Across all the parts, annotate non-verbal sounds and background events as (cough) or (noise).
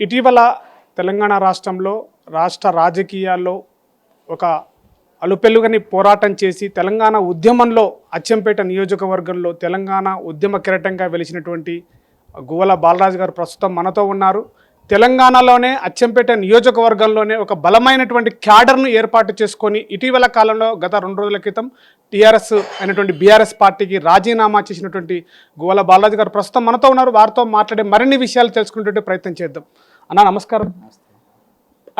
ఇటీవల తెలంగాణ రాష్ట్రంలో రాష్ట్ర రాజకీయాల్లో ఒక అలుపెలుగని పోరాటం చేసి తెలంగాణ ఉద్యమంలో అచ్చంపేట నియోజకవర్గంలో తెలంగాణ ఉద్యమ కిరటంగా వెలిసినటువంటి గువల బాలరాజు గారు ప్రస్తుతం మనతో ఉన్నారు. తెలంగాణలోనే అచ్చంపేట నియోజకవర్గంలోనే ఒక బలమైనటువంటి క్యాడర్ను ఏర్పాటు చేసుకొని ఇటీవల కాలంలో గత రెండు రోజుల క్రితం టీఆర్ఎస్ అయినటువంటి బీఆర్ఎస్ పార్టీకి రాజీనామా చేసినటువంటి గువ్వల బాలరాజు గారు ప్రస్తుతం మనతో ఉన్నారు. వారితో మాట్లాడే మరిన్ని విషయాలు తెలుసుకునేటువంటి ప్రయత్నం చేద్దాం. అన్న నమస్కారం.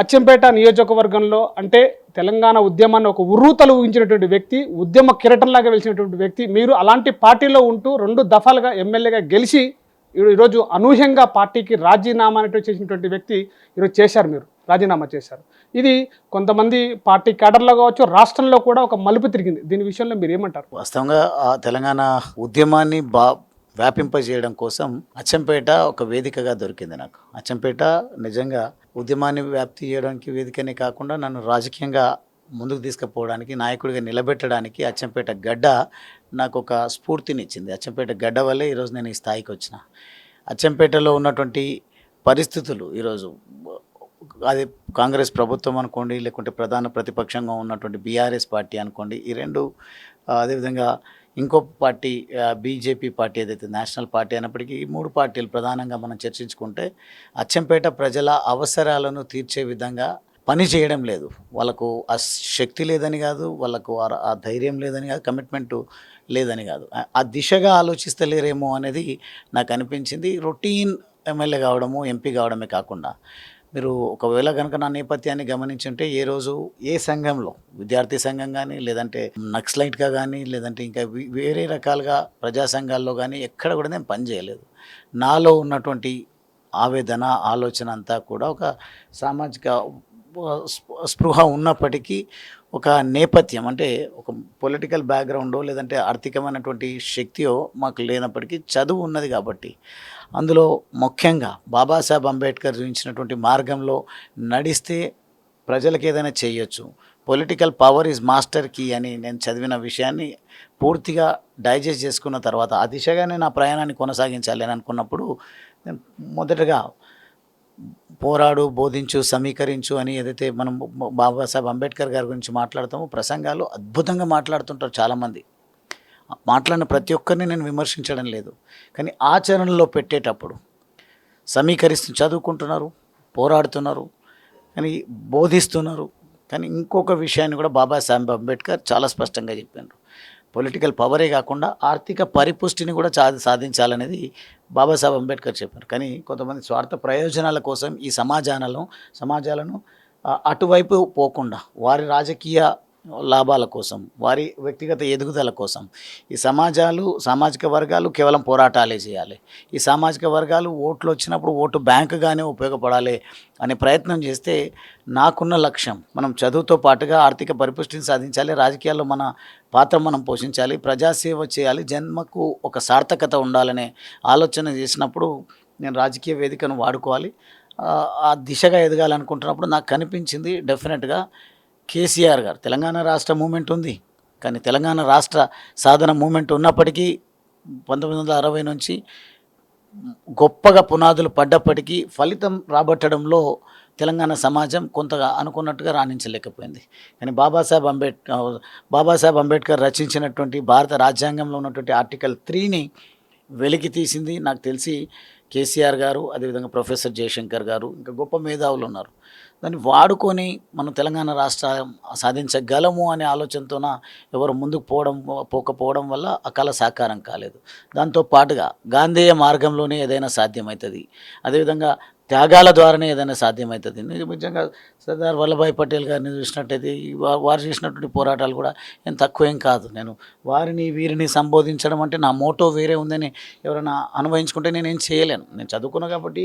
అచ్చంపేట నియోజకవర్గంలో అంటే తెలంగాణ ఉద్యమాన్ని ఒక ఉర్రూతలు ఊహించినటువంటి వ్యక్తి ఉద్యమ కిరటంలాగా వెలిసినటువంటి వ్యక్తి మీరు అలాంటి పార్టీలో ఉంటూ రెండు దఫాలుగా ఎమ్మెల్యేగా గెలిచి ఈరోజు అనూహ్యంగా పార్టీకి రాజీనామా అనేటువంటి చేసినటువంటి వ్యక్తి ఈరోజు చేశారు మీరు రాజీనామా చేశారు. ఇది కొంతమంది పార్టీ కేడర్లో కావచ్చు రాష్ట్రంలో కూడా ఒక మలుపు తిరిగింది. దీని విషయంలో మీరు ఏమంటారు? వాస్తవంగా ఆ తెలంగాణ ఉద్యమాన్ని బా వ్యాపింపజేయడం కోసం అచ్చంపేట ఒక వేదికగా దొరికింది నాకు. అచ్చంపేట నిజంగా ఉద్యమాన్ని వ్యాప్తి చేయడానికి వేదికనే కాకుండా నన్ను రాజకీయంగా ముందుకు తీసుకుపోవడానికి నాయకుడిగా నిలబెట్టడానికి అచ్చంపేట గడ్డ నాకు ఒక స్ఫూర్తినిచ్చింది. అచ్చంపేట గడ్డ వల్లే ఈరోజు నేను ఈ స్థాయికి వచ్చిన. అచ్చంపేటలో ఉన్నటువంటి పరిస్థితులు ఈరోజు అది కాంగ్రెస్ ప్రభుత్వం అనుకోండి లేకుంటే ప్రధాన ప్రతిపక్షంగా ఉన్నటువంటి బీఆర్ఎస్ పార్టీ అనుకోండి ఈ రెండు అదేవిధంగా ఇంకో పార్టీ బీజేపీ పార్టీ ఏదైతే నేషనల్ పార్టీ అయినప్పటికీ ఈ మూడు పార్టీలు ప్రధానంగా మనం చర్చించుకుంటే అచ్చంపేట ప్రజల అవసరాలను తీర్చే విధంగా పని చేయడం లేదు. వాళ్ళకు ఆ శక్తి లేదని కాదు వాళ్ళకు ఆ- ఆ ధైర్యం లేదని కాదు కమిట్మెంట్ లేదని కాదు. ఆ దిశగా ఆలోచిస్తలేరేమో అనేది నాకు అనిపించింది. రొటీన్ ఎమ్మెల్యే కావడము ఎంపీ కావడమే కాకుండా మీరు ఒకవేళ కనుక నా నేపథ్యాన్ని గమనించుంటే ఏ రోజు ఏ సంఘంలో విద్యార్థి సంఘం కానీ లేదంటే నక్సలైట్గా కానీ లేదంటే ఇంకా వేరే రకాలుగా ప్రజా సంఘాల్లో కానీ ఎక్కడ కూడా నేను పని చేయలేదు. నాలో ఉన్నటువంటి ఆవేదన ఆలోచన అంతా కూడా ఒక సామాజిక స్పృహ ఉన్నప్పటికీ ఒక నేపథ్యం అంటే ఒక పొలిటికల్ బ్యాక్గ్రౌండో లేదంటే ఆర్థికమైనటువంటి శక్తియో మాకు లేనప్పటికీ చదువు ఉన్నది కాబట్టి అందులో ముఖ్యంగా బాబాసాహెబ్ అంబేద్కర్ చూపించినటువంటి మార్గంలో నడిస్తే ప్రజలకు ఏదైనా చేయొచ్చు. Political power is master key అని నేను చదివిన విషయాన్ని పూర్తిగా డైజెస్ట్ చేసుకున్న తర్వాత ఆ దిశగానే నా ప్రయాణాన్ని కొనసాగించాలి అని అనుకున్నప్పుడు నేను మొదటగా పోరాడు బోధించు సమీకరించు అని ఏదైతే మనం బాబాసాహెబ్ అంబేద్కర్ గారి గురించి మాట్లాడతామో ప్రసంగాలు అద్భుతంగా మాట్లాడుతుంటారు చాలామంది. మాట్లాడిన ప్రతి ఒక్కరిని నేను విమర్శించడం లేదు. కానీ ఆచరణలో పెట్టేటప్పుడు సమీకరిస్తూ చదువుకుంటున్నారు పోరాడుతున్నారు కానీ బోధిస్తున్నారు. కానీ ఇంకొక విషయాన్ని కూడా బాబాసాహెబ్ అంబేద్కర్ చాలా స్పష్టంగా చెప్పారు పొలిటికల్ పవరే కాకుండా ఆర్థిక పరిపుష్టిని కూడా సా సాధించాలనేది బాబాసాహెబ్ అంబేద్కర్ చెప్పారు. కానీ కొంతమంది స్వార్థ ప్రయోజనాల కోసం ఈ సమాజాలను సమాజాలను అటువైపు పోకుండా వారి రాజకీయ లాభాల కోసం వారి వ్యక్తిగత ఎదుగుదల కోసం. ఈ సమాజాలు సామాజిక వర్గాలు కేవలం పోరాటాలే చేయాలి. ఈ సామాజిక వర్గాలు ఓట్లు వచ్చినప్పుడు ఓటు బ్యాంకుగానే ఉపయోగపడాలి అనే ప్రయత్నం చేస్తే నాకున్న లక్ష్యం మనం చదువుతో పాటుగా ఆర్థిక పరిపుష్టిని సాధించాలి రాజకీయాల్లో మన పాత్ర మనం పోషించాలి ప్రజాసేవ చేయాలి జన్మకు ఒక సార్థకత ఉండాలనే ఆలోచన చేసినప్పుడు నేను రాజకీయ వేదికను వాడుకోవాలి. ఆ, ఆ దిశగా ఎదగాలనుకుంటున్నప్పుడు నాకు కనిపించింది డెఫినెట్గా కేసీఆర్ గారు. తెలంగాణ రాష్ట్ర మూమెంట్ ఉంది. కానీ తెలంగాణ రాష్ట్ర సాధన మూమెంట్ ఉన్నప్పటికీ పంతొమ్మిది వందల అరవై నుంచి గొప్పగా పునాదులు పడ్డప్పటికీ ఫలితం రాబట్టడంలో తెలంగాణ సమాజం కొంతగా అనుకున్నట్టుగా రాణించలేకపోయింది. కానీ బాబాసాహెబ్ అంబేద్కర్ బాబాసాహెబ్ అంబేద్కర్ రచించినటువంటి భారత రాజ్యాంగంలో ఉన్నటువంటి ఆర్టికల్ త్రీని వెలికి తీసింది నాకు తెలిసి కేసీఆర్ గారు అదేవిధంగా ప్రొఫెసర్ జయశంకర్ గారు ఇంకా గొప్ప మేధావులు ఉన్నారు. దాన్ని వాడుకొని మనం తెలంగాణ రాష్ట్రం సాధించగలము అనే ఆలోచనతోన ఎవరు ముందుకు పోవడం పోకపోవడం వల్ల ఆ కళ సాకారం కాలేదు. దాంతో పాటుగా గాంధేయ మార్గంలోనే ఏదైనా సాధ్యమవుతుంది అదేవిధంగా త్యాగాల ద్వారానే ఏదైనా సాధ్యమవుతుంది నిజంగా సర్దార్ వల్లభాయ్ పటేల్ గారిని చూసినట్టయితే ఈ వారు చేసినటువంటి పోరాటాలు కూడా ఏం తక్కువేం కాదు. నేను వారిని వీరిని సంబోధించడం అంటే నా మోటో వేరే ఉందని ఎవరైనా అనుభవించుకుంటే నేను ఏం చేయలేను. నేను చదువుకున్నా కాబట్టి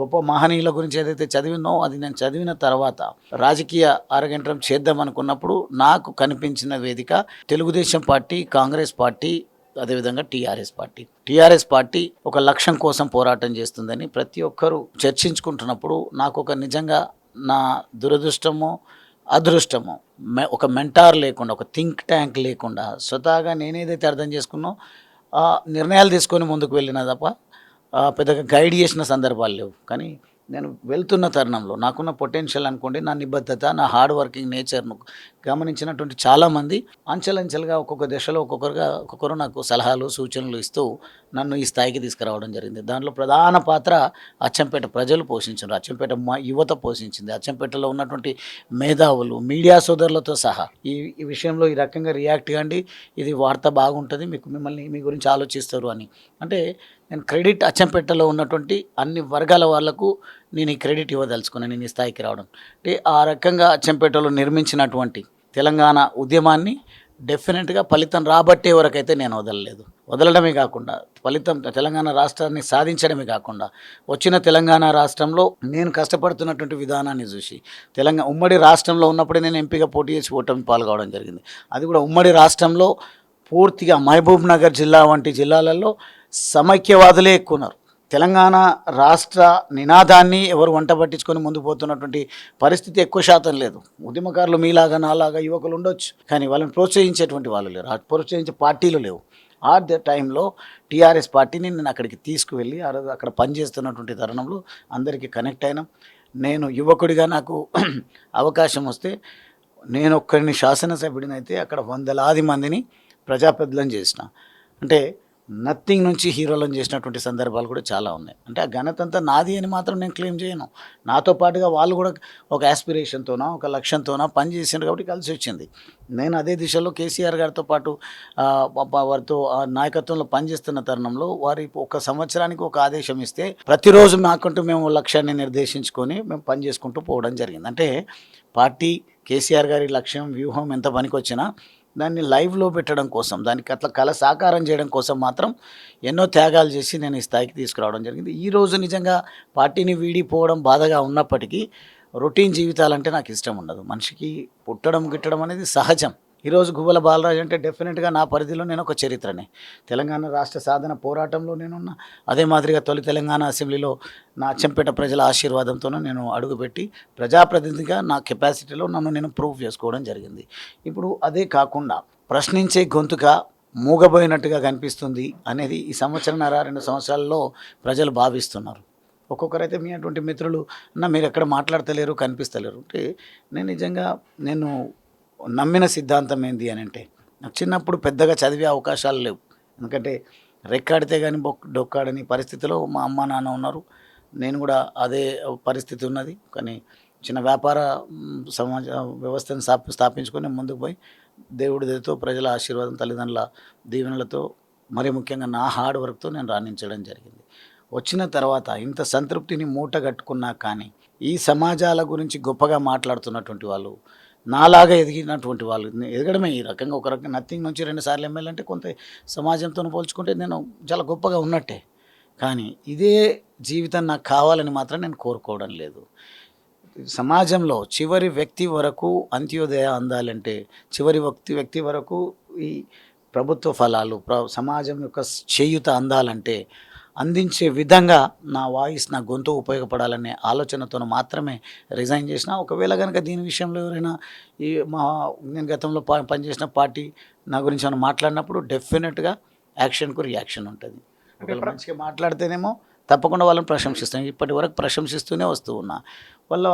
గొప్ప మహనీయుల గురించి ఏదైతే చదివినో అది నేను చదివిన తర్వాత రాజకీయ అరగంటం చేద్దాం అనుకున్నప్పుడు నాకు కనిపించిన వేదిక తెలుగుదేశం పార్టీ కాంగ్రెస్ పార్టీ అదేవిధంగా టీఆర్ఎస్ పార్టీ. టీఆర్ఎస్ పార్టీ ఒక లక్ష్యం కోసం పోరాటం చేస్తుందని ప్రతి ఒక్కరూ చర్చించుకుంటున్నప్పుడు నాకు ఒక నిజంగా నా దురదృష్టము అదృష్టము మె- ఒక మెంటార్ లేకుండా ఒక థింక్ ట్యాంక్ లేకుండా స్వతహాగా నేనేదైతే అర్థం చేసుకున్నో నిర్ణయాలు తీసుకొని ముందుకు వెళ్ళిన తప్ప పెద్దగా గైడ్ చేసిన సందర్భాలు లేవు. కానీ నేను వెళ్తున్న తరుణంలో నాకున్న పొటెన్షియల్ అనుకోండి నా నిబద్ధత నా హార్డ్ వర్కింగ్ నేచర్ను గమనించినటువంటి చాలామంది అంచెలంచెలుగా ఒక్కొక్క దశలో ఒక్కొక్కరుగా ఒక్కొక్కరు నాకు సలహాలు సూచనలు ఇస్తూ నన్ను ఈ స్థాయికి తీసుకురావడం జరిగింది. దాంట్లో ప్రధాన పాత్ర అచ్చంపేట ప్రజలు పోషించారు అచ్చంపేట మా యువత పోషించింది. అచ్చంపేటలో ఉన్నటువంటి మేధావులు మీడియా సోదరులతో సహా. ఈ ఈ విషయంలో ఈ రకంగా రియాక్ట్ కాండి. ఇది వార్త బాగుంటుంది. మీకు మిమ్మల్ని మీ గురించి ఆలోచిస్తారు అని. అంటే నేను క్రెడిట్ అచ్చంపేటలో ఉన్నటువంటి అన్ని వర్గాల వాళ్ళకు నేను ఈ క్రెడిట్ ఇవ్వదలుచుకున్నాను నేను ఈ స్థాయికి రావడం. అంటే ఆ రకంగా అచ్చంపేటలో నిర్మించినటువంటి తెలంగాణ ఉద్యమాన్ని డెఫినెట్గా ఫలితం రాబట్టే వరకైతే నేను వదలలేదు. వదలడమే కాకుండా ఫలితం తెలంగాణ రాష్ట్రాన్ని సాధించడమే కాకుండా వచ్చిన తెలంగాణ రాష్ట్రంలో నేను కష్టపడుతున్నటువంటి విధానాన్ని చూసి తెలంగాణ ఉమ్మడి రాష్ట్రంలో ఉన్నప్పుడే నేను ఎంపీగా పోటీ చేసి ఓటమి పాల్గొవడం జరిగింది. అది కూడా ఉమ్మడి రాష్ట్రంలో పూర్తిగా మహబూబ్ నగర్ జిల్లా వంటి జిల్లాలలో సమైక్యవాదులే ఎక్కువ ఉన్నారు తెలంగాణ రాష్ట్ర నినాదాన్ని ఎవరు వంట పట్టించుకొని ముందుకు పోతున్నటువంటి పరిస్థితి ఎక్కువ శాతం లేదు. ఉద్యమకారులు మీలాగా నాలాగా యువకులు ఉండొచ్చు. కానీ వాళ్ళని ప్రోత్సహించేటువంటి వాళ్ళు లేరు. ప్రోత్సహించే పార్టీలు లేవు. ఆ ద టైంలో టీఆర్ఎస్ పార్టీని నేను అక్కడికి తీసుకువెళ్ళి ఆ రోజు అక్కడ పనిచేస్తున్నటువంటి తరుణంలో అందరికీ కనెక్ట్ అయినాం. నేను యువకుడిగా నాకు (clears throat) అవకాశం వస్తే నేను ఒక్కరిని శాసనసభ్యుడినైతే అక్కడ వందలాది మందిని ప్రజాపెద్దలను చేసిన. అంటే నథింగ్ నుంచి హీరోలను చేసినటువంటి సందర్భాలు కూడా చాలా ఉన్నాయి. అంటే ఆ ఘనత అంతా నాది అని మాత్రం నేను క్లెయిమ్ చేయను. నాతో పాటుగా వాళ్ళు కూడా ఒక యాస్పిరేషన్తోనో ఒక లక్ష్యంతోనో పని చేసిండ్రు కాబట్టి కలిసి వచ్చింది. నేను అదే దిశలో కేసీఆర్ గారితో పాటు వారితో నాయకత్వంలో పనిచేస్తున్న తరుణంలో వారి ఒక సంవత్సరానికి ఒక ఆదేశం ఇస్తే ప్రతిరోజు మాకుంటూ మేము లక్ష్యాన్ని నిర్దేశించుకొని మేము పని చేసుకుంటూ పోవడం జరిగింది. అంటే పార్టీ కేసీఆర్ గారి లక్ష్యం వ్యూహం ఎంత పనికొచ్చినా దాన్ని లైవ్లో పెట్టడం కోసం దానికి అట్లా కళ సాకారం చేయడం కోసం మాత్రం ఎన్నో త్యాగాలు చేసి నేను ఈ స్థాయికి తీసుకురావడం జరిగింది. ఈ రోజు నిజంగా పార్టీని వీడిపోవడం బాధగా ఉన్నప్పటికీ రొటీన్ జీవితాలంటే నాకు ఇష్టం ఉండదు. మనిషికి పుట్టడం గిట్టడం అనేది సహజం. ఈరోజు గువ్వల బాలరాజు అంటే డెఫినెట్గా నా పరిధిలో నేను ఒక చరిత్రనే. తెలంగాణ రాష్ట్ర సాధన పోరాటంలో నేనున్న. అదే మాదిరిగా తొలి తెలంగాణ అసెంబ్లీలో నా చెంపేట ప్రజల ఆశీర్వాదంతోనూ నేను అడుగుపెట్టి ప్రజాప్రతినిధిగా నా కెపాసిటీలో నన్ను నేను ప్రూవ్ చేసుకోవడం జరిగింది. ఇప్పుడు అదే కాకుండా ప్రశ్నించే గొంతుగా మూగబోయినట్టుగా కనిపిస్తుంది అనేది ఈ సంవత్సరంన్నర రెండు సంవత్సరాల్లో ప్రజలు భావిస్తున్నారు. ఒక్కొక్కరైతే మీ అటువంటి మిత్రులు నా మీరు ఎక్కడ మాట్లాడతలేరు కనిపిస్తలేరు. అంటే నేను నిజంగా నేను నమ్మిన సిద్ధాంతం ఏంది అని అంటే నాకు చిన్నప్పుడు పెద్దగా చదివే అవకాశాలు లేవు. ఎందుకంటే రెక్కాడితే కానీ బొక్ డొక్కాడని పరిస్థితిలో మా అమ్మ నాన్న ఉన్నారు. నేను కూడా అదే పరిస్థితి ఉన్నది. కానీ చిన్న వ్యాపార సమాజ వ్యవస్థను స్థాప స్థాపించుకొని ముందుకు పోయి దేవుడి దయతో ప్రజల ఆశీర్వాదం తల్లిదండ్రుల దీవెనలతో మరి ముఖ్యంగా నా హార్డ్ వర్క్తో నేను రాణించడం జరిగింది. వచ్చిన తర్వాత ఇంత సంతృప్తిని మూట కట్టుకున్నా కానీ ఈ సమాజాల గురించి గొప్పగా మాట్లాడుతున్నటువంటి వాళ్ళు నాలాగా ఎదిగినటువంటి వాళ్ళు. ఎదగడమే ఈ రకంగా ఒక రకంగా నథింగ్ నుంచి రెండు సార్లు ఎమ్మెల్యే అంటే కొంత సమాజంతో పోల్చుకుంటే నేను చాలా గొప్పగా ఉన్నట్టే. కానీ ఇదే జీవితం నాకు కావాలని మాత్రం నేను కోరుకోవడం లేదు. సమాజంలో చివరి వ్యక్తి వరకు అంత్యోదయ అందాలంటే చివరి వ్యక్తి వ్యక్తి వరకు ఈ ప్రభుత్వ ఫలాలు ప్ర సమాజం యొక్క చేయుత అందాలంటే అందించే విధంగా నా వాయిస్ నా గొంతు ఉపయోగపడాలనే ఆలోచనతో మాత్రమే రిజైన్ చేసిన. ఒకవేళ కనుక దీని విషయంలో ఎవరైనా ఈ మా నేను గతంలో ప- పనిచేసిన పార్టీ నా గురించి ఏమైనా మాట్లాడినప్పుడు డెఫినెట్గా యాక్షన్కు రియాక్షన్ ఉంటుంది. ఒకవేళ మంచిగా మాట్లాడితేనేమో తప్పకుండా వాళ్ళని ప్రశంసిస్తాను. ఇప్పటి వరకు ప్రశంసిస్తూనే వస్తూ ఉన్నా. వాళ్ళ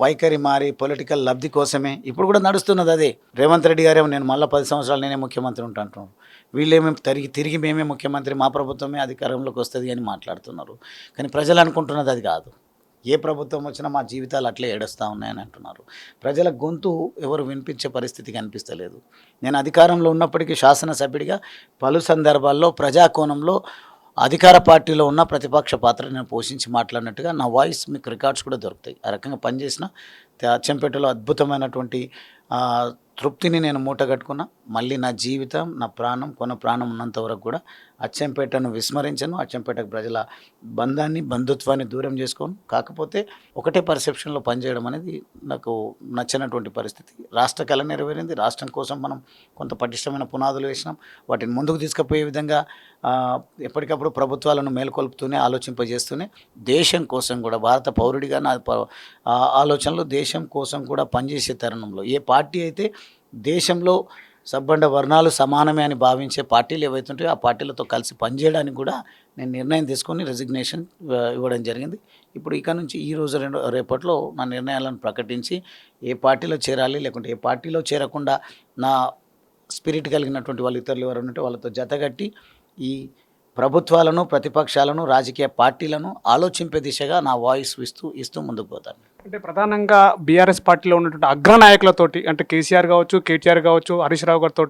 వైఖరి మారి పొలిటికల్ లబ్ధి కోసమే ఇప్పుడు కూడా నడుస్తున్నది అదే. రేవంత్ రెడ్డి గారేమో నేను మళ్ళీ పది సంవత్సరాలు నేనే ముఖ్యమంత్రి ఉంటాను వీళ్ళేమో తిరిగి తిరిగి మేమే ముఖ్యమంత్రి మా ప్రభుత్వమే అధికారంలోకి వస్తుంది అని మాట్లాడుతున్నారు. కానీ ప్రజలు అనుకుంటున్నది అది కాదు. ఏ ప్రభుత్వం వచ్చినా మా జీవితాలు అట్లే ఏడుస్తూ ఉన్నాయని అంటున్నారు. ప్రజల గొంతు ఎవరు వినిపించే పరిస్థితి కనిపిస్తలేదు. నేను అధికారంలో ఉన్నప్పటికీ శాసనసభ్యుడిగా పలు సందర్భాల్లో ప్రజాకోణంలో అధికార పార్టీలో ఉన్న ప్రతిపక్ష పాత్ర నేను పోషించి మాట్లాడినట్టుగా నా వాయిస్ మీకు రికార్డ్స్ కూడా దొరుకుతాయి. ఆ రకంగా పనిచేసిన చెంపేటలో అచ్చంపేటలో అద్భుతమైనటువంటి తృప్తిని నేను మూటగట్టుకున్నా మళ్ళీ నా జీవితం నా ప్రాణం కొన ప్రాణం ఉన్నంత వరకు కూడా అచ్చంపేటను విస్మరించను. అచ్చంపేట ప్రజల బంధాన్ని బంధుత్వాన్ని దూరం చేసుకోను. కాకపోతే ఒకటే పర్సెప్షన్లో పనిచేయడం అనేది నాకు నచ్చినటువంటి పరిస్థితి. రాష్ట్ర కళ నెరవేరింది. రాష్ట్రం కోసం మనం కొంత పటిష్టమైన పునాదులు వేసినాం. వాటిని ముందుకు తీసుకుపోయే విధంగా ఎప్పటికప్పుడు ప్రభుత్వాలను మేల్కొల్పుతూనే ఆలోచింపజేస్తూనే దేశం కోసం కూడా భారత పౌరుడిగా నా ఆలోచనలు దేశం కోసం కూడా పనిచేసే తరుణంలో ఏ పార్టీ అయితే దేశంలో సబ్బండ వర్ణాలు సమానమే అని భావించే పార్టీలు ఏవైతుంటాయో ఆ పార్టీలతో కలిసి పనిచేయడానికి కూడా నేను నిర్ణయం తీసుకొని రెసిగ్నేషన్ ఇవ్వడం జరిగింది. ఇప్పుడు ఇక నుంచి ఈ రోజు రెండు రేపట్లో నా నిర్ణయాలను ప్రకటించి ఏ పార్టీలో చేరాలి లేకుంటే ఏ పార్టీలో చేరకుండా నా స్పిరిట్ కలిగినటువంటి వాళ్ళు ఇతరులు ఎవరు ఉంటే వాళ్ళతో జతగట్టి ఈ ప్రభుత్వాలను ప్రతిపక్షాలను రాజకీయ పార్టీలను ఆలోచింపే దిశగా నా వాయిస్ ఇస్తూ ఇస్తూ ముందుకు పోతాను. అంటే ప్రధానంగా బీఆర్ఎస్ పార్టీలో ఉన్నటువంటి అగ్రనాయకులతోటి అంటే కేసీఆర్ కావచ్చు కేటీఆర్ కావచ్చు హరీష్ రావు గారితో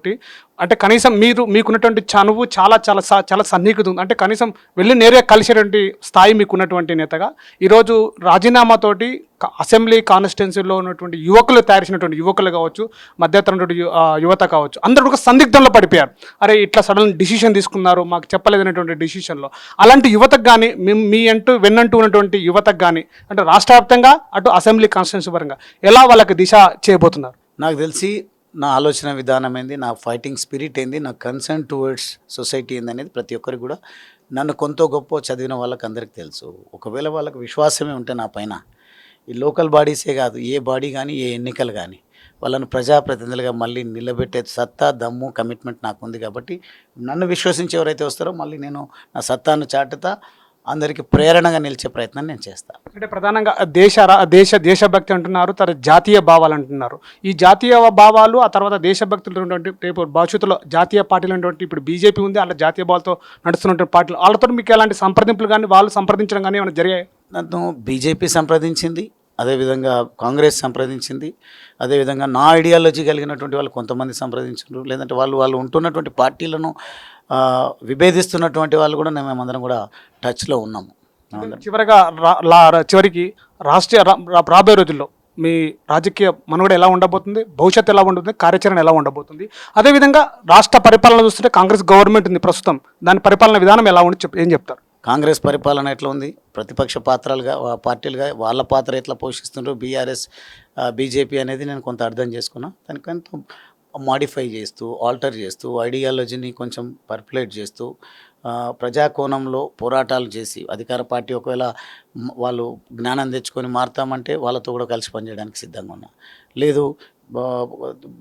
అంటే కనీసం మీరు మీకున్నటువంటి చనువు చాలా చాలా స- చాలా సన్నిహితం ఉంది. అంటే కనీసం వెళ్ళి నేరుగా కలిసేటువంటి స్థాయి మీకున్నటువంటి నేతగా ఈరోజు రాజీనామాతోటి అసెంబ్లీ కాన్స్టిట్యున్సీలో ఉన్నటువంటి యువకులు తయారు యువకులు కావచ్చు మధ్యతరటువంటి యువత కావచ్చు అందరూ ఒక సందిగ్ధంలో పడిపోయారు. అరే ఇట్లా సడన్ డిసిషన్ తీసుకున్నారు మాకు చెప్పలేదనేటువంటి డిసిషన్లో. అలాంటి యువతకు కానీ మీ అంటూ వెన్నంటూ ఉన్నటువంటి యువతకు కానీ అంటే రాష్ట్ర వ్యాప్తంగా అటు అసెంబ్లీ కాన్స్టిట్యున్సీ పరంగా ఎలా వాళ్ళకి దిశ చేయబోతున్నారు? నాకు తెలిసి నా ఆలోచన విధానం ఏంది నా ఫైటింగ్ స్పిరిట్ ఏంది నా కన్సర్న్ టువర్డ్స్ సొసైటీ ఏంది అనేది ప్రతి ఒక్కరికి కూడా నన్ను కొంత గొప్ప చదివిన వాళ్ళకి అందరికీ తెలుసు. ఒకవేళ వాళ్ళకి విశ్వాసమే ఉంటే నా పైన ఈ లోకల్ బాడీసే కాదు ఏ బాడీ కానీ ఏ ఎన్నికలు కానీ వాళ్ళను ప్రజాప్రతినిధులుగా మళ్ళీ నిలబెట్టే సత్తా దమ్ము కమిట్మెంట్ నాకు ఉంది కాబట్టి నన్ను విశ్వసించి ఎవరైతే వస్తారో మళ్ళీ నేను నా సత్తాను చాటుతా అందరికీ ప్రేరణగా నిలిచే ప్రయత్నం నేను చేస్తాను అంటే ప్రధానంగా దేశ దేశ దేశభక్తి అంటున్నారు తర్వాత జాతీయ భావాలు అంటున్నారు. ఈ జాతీయ భావాలు ఆ తర్వాత దేశభక్తులు రేపు భవిష్యత్తులో జాతీయ పార్టీలు ఉన్నటువంటి ఇప్పుడు బీజేపీ ఉంది అలా జాతీయ భావాలతో నడుస్తున్నటువంటి పార్టీలు. వాళ్ళతో మీకు ఎలాంటి సంప్రదింపులు కానీ వాళ్ళు సంప్రదించడం కానీ ఏమైనా జరిగాయి? నన్ను బీజేపీ సంప్రదించింది అదేవిధంగా కాంగ్రెస్ సంప్రదించింది అదేవిధంగా నా ఐడియాలజీ కలిగినటువంటి వాళ్ళు కొంతమంది సంప్రదించారు. లేదంటే వాళ్ళు వాళ్ళు ఉంటున్నటువంటి పార్టీలను విభేదిస్తున్నటువంటి వాళ్ళు కూడా మేము మేమందరం కూడా టచ్లో ఉన్నాము. చివరగా చివరికి రాష్ట్రీయ రాబోయే రోజుల్లో మీ రాజకీయ మనుగడ ఎలా ఉండబోతుంది? భవిష్యత్తు ఎలా ఉండబోతుంది? కార్యాచరణ ఎలా ఉండబోతుంది? అదేవిధంగా రాష్ట్ర పరిపాలన చూస్తుంటే కాంగ్రెస్ గవర్నమెంట్ ఉంది ప్రస్తుతం. దాని పరిపాలన విధానం ఎలా ఉండి చెప్ ఏం చెప్తారు? కాంగ్రెస్ పరిపాలన ఎట్లా ఉంది? ప్రతిపక్ష పాత్రలుగా పార్టీలుగా వాళ్ళ పాత్ర ఎట్లా పోషిస్తుండ్రో? బీఆర్ఎస్ బీజేపీ అనేది నేను కొంత అర్థం చేసుకున్నా. దానికంత మాడిఫై చేస్తూ ఆల్టర్ చేస్తూ ఐడియాలజీని కొంచెం పర్పులేట్ చేస్తూ ప్రజాకోణంలో పోరాటాలు చేసి అధికార పార్టీ ఒకవేళ వాళ్ళు జ్ఞానం తెచ్చుకొని మారుతామంటే వాళ్ళతో కూడా కలిసి పనిచేయడానికి సిద్ధంగా ఉన్నా. లేదు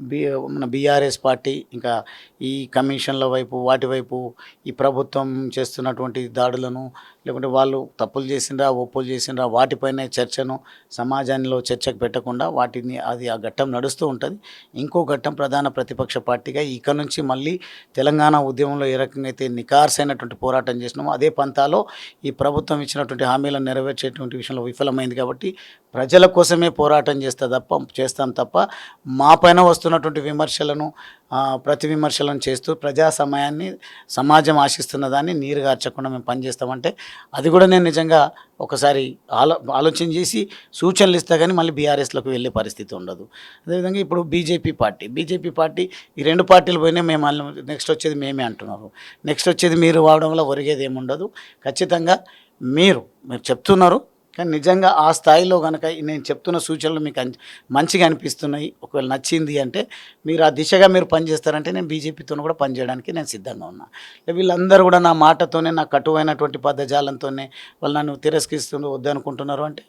బి మన బీఆర్ఎస్ పార్టీ ఇంకా ఈ కమిషన్ల వైపు వాటి వైపు ఈ ప్రభుత్వం చేస్తున్నటువంటి దాడులను లేకుంటే వాళ్ళు తప్పులు చేసిండ్రా ఒప్పులు చేసిండ్రా వాటిపైనే చర్చను సమాజంలో చర్చకు పెట్టకుండా వాటిని అది ఆ ఘట్టం నడుస్తూ ఉంటుంది. ఇంకో ఘట్టం ప్రధాన ప్రతిపక్ష పార్టీగా ఇక నుంచి మళ్ళీ తెలంగాణ ఉద్యమంలో ఏ రకంగా అయితే నికార్సైనటువంటి పోరాటం చేసినామో అదే పంతాలో ఈ ప్రభుత్వం ఇచ్చినటువంటి హామీలను నెరవేర్చేటువంటి విషయంలో విఫలమైంది కాబట్టి ప్రజల కోసమే పోరాటం చేస్తా తప్ప చేస్తాం తప్ప మా పైన వస్తున్నటువంటి విమర్శలను ప్రతి విమర్శలను చేస్తూ ప్రజా సమయాన్ని సమాజం ఆశిస్తున్న దాన్ని నీరు గార్చకుండా మేము పనిచేస్తామంటే అది కూడా నేను నిజంగా ఒకసారి ఆలో ఆలోచన చేసి సూచనలు ఇస్తా కానీ మళ్ళీ బీఆర్ఎస్లోకి వెళ్ళే పరిస్థితి ఉండదు. అదేవిధంగా ఇప్పుడు బీజేపీ పార్టీ బీజేపీ పార్టీ ఈ రెండు పార్టీలు పోయినా మేము నెక్స్ట్ వచ్చేది మేమే అంటున్నారు. నెక్స్ట్ వచ్చేది మీరు వాడడం వల్ల ఒరిగేది ఏముండదు. ఖచ్చితంగా మీరు మీరు చెప్తున్నారు కానీ నిజంగా ఆ స్థాయిలో కనుక నేను చెప్తున్న సూచనలు మీకు మంచిగా అనిపిస్తున్నాయి. ఒకవేళ నచ్చింది అంటే మీరు ఆ దిశగా మీరు పనిచేస్తారంటే నేను బీజేపీతో కూడా పనిచేయడానికి నేను సిద్ధంగా ఉన్నా. వీళ్ళందరూ కూడా నా మాటతోనే నా కటువైనటువంటి పదజాలంతోనే వాళ్ళు నన్ను తిరస్కరిస్తుండ్రు వద్దనుకుంటున్నారు అంటే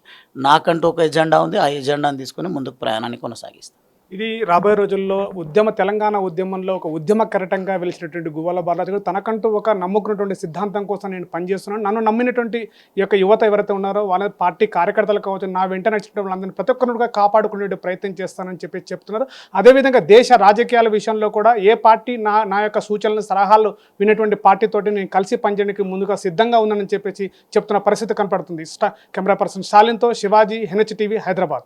నాకంటూ ఒక ఎజెండా ఉంది. ఆ ఎజెండాను తీసుకొని ముందుకు ప్రయాణాన్ని కొనసాగిస్తాను. ఇది రాబోయే రోజుల్లో ఉద్యమ తెలంగాణ ఉద్యమంలో ఒక ఉద్యమ కెరటంగా వెలిసినటువంటి గువ్వల బాలరాజు గారు. తనకంటూ ఒక నమ్ముకున్నటువంటి సిద్ధాంతం కోసం నేను పనిచేస్తున్నాను. నన్ను నమ్మినటువంటి ఈ యొక్క యువత ఎవరైతే ఉన్నారో వాళ్ళ పార్టీ కార్యకర్తలు కావచ్చు నా వెంట నడిచిన వాళ్ళందరినీ ప్రతి ఒక్కరిని కాపాడుకునే ప్రయత్నం చేస్తానని చెప్పి చెప్తున్నారు. అదేవిధంగా దేశ రాజకీయాల విషయంలో కూడా ఏ పార్టీ నా నా యొక్క సూచనలు సలహాలు వినేటువంటి పార్టీతోటి నేను కలిసి పనిచేయడానికి ముందుగా సిద్ధంగా ఉన్నానని చెప్పేసి చెప్తున్న పరిస్థితి కనపడుతుంది. స్టా కెమెరా పర్సన్ స్టాలిన్తో శివాజీ హెన్హెచ్ టీవీ హైదరాబాద్.